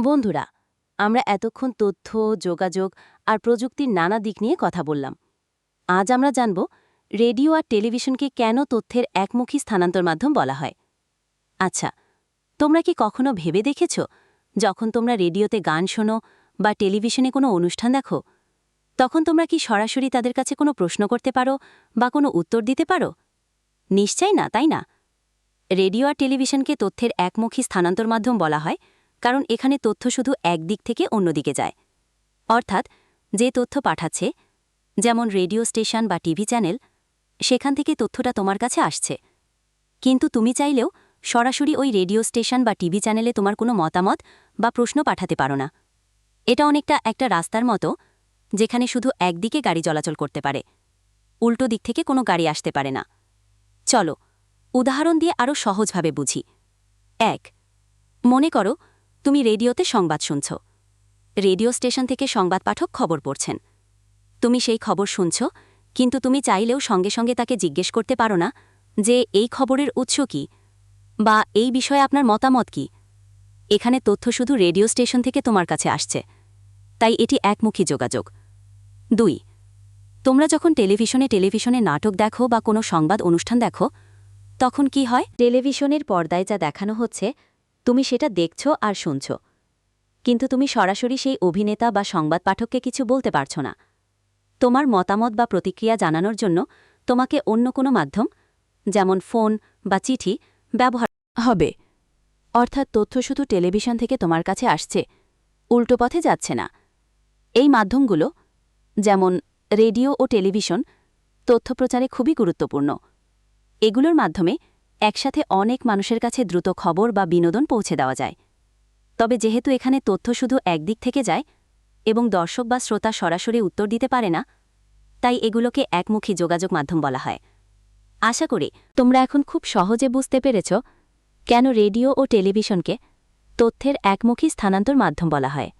বন্ধুরা, আমরা এতক্ষণ তথ্য, যোগাযোগ আর প্রযুক্তির নানা দিক নিয়ে কথা বললাম। আজ আমরা জানব, রেডিও আর টেলিভিশনকে কেন তথ্যের একমুখী স্থানান্তর মাধ্যম বলা হয়। আচ্ছা তোমরা কি কখনো ভেবে দেখেছ, যখন তোমরা রেডিওতে গান শোনো বা টেলিভিশনে কোনো অনুষ্ঠান দেখো, তখন তোমরা কি সরাসরি তাদের কাছে কোনো প্রশ্ন করতে পারো বা কোনো উত্তর দিতে পারো? নিশ্চয়ই না, তাই না? রেডিও আর টেলিভিশনকে তথ্যের একমুখী স্থানান্তর মাধ্যম বলা হয় কারণ এখানে তথ্য শুধু একদিক থেকে অন্যদিকে যায়। অর্থাৎ যে তথ্য পাঠাচ্ছে, যেমন রেডিও স্টেশন বা টিভি চ্যানেল, সেখান থেকে তথ্যটা তোমার কাছে আসছে। কিন্তু তুমি চাইলেও সরাসরি ওই রেডিও স্টেশন বা টিভি চ্যানেলে তোমার কোনো মতামত বা প্রশ্ন পাঠাতে পারো না। এটা অনেকটা একটা রাস্তার মতো, যেখানে শুধু একদিকে গাড়ি চলাচল করতে পারে। উল্টো দিক থেকে কোনো গাড়ি আসতে পারে না। চলো, উদাহরণ দিয়ে আরও সহজভাবে বুঝি। এক, মনে করো তুমি রেডিওতে সংবাদ শুনছ। রেডিও স্টেশন থেকে সংবাদ পাঠক খবর পড়ছেন। তুমি সেই খবর শুনছ, কিন্তু তুমি চাইলেও সঙ্গে সঙ্গে তাকে জিজ্ঞেস করতে পারো না যে এই খবরের উৎস কি বা এই বিষয়ে আপনার মতামত কি। এখানে তথ্য শুধু রেডিও স্টেশন থেকে তোমার কাছে আসছে। তাই এটি একমুখী যোগাযোগ। দুই, তোমরা যখন টেলিভিশনে টেলিভিশনে নাটক দেখো বা কোনো সংবাদ অনুষ্ঠান দেখো, তখন কি হয়? টেলিভিশনের পর্দায় যা দেখানো হচ্ছে তুমি সেটা দেখছ আর শুনছ। কিন্তু তুমি সরাসরি সেই অভিনেতা বা সংবাদ পাঠককে কিছু বলতে পারছ না। তোমার মতামত বা প্রতিক্রিয়া জানানোর জন্য তোমাকে অন্য কোনো মাধ্যম, যেমন ফোন বা চিঠি, ব্যবহার হবে। অর্থাৎ তথ্য শুধু টেলিভিশন থেকে তোমার কাছে আসছে, উল্টো পথে যাচ্ছে না। এই মাধ্যমগুলো, যেমন রেডিও ও টেলিভিশন, তথ্য প্রচারে খুবই গুরুত্বপূর্ণ। এগুলোর মাধ্যমে একসাথে অনেক মানুষের কাছে দ্রুত খবর বা বিনোদন পৌঁছে দেওয়া যায়। তবে যেহেতু এখানে তথ্য শুধু একদিক থেকে যায় এবং দর্শক বা শ্রোতা সরাসরি উত্তর দিতে পারে না, তাই এগুলোকে একমুখী যোগাযোগ মাধ্যম বলা হয়। আশা করি তোমরা এখন খুব সহজে বুঝতে পেরেছ কেন রেডিও ও টেলিভিশনকে তথ্যের একমুখী স্থানান্তর মাধ্যম বলা হয়।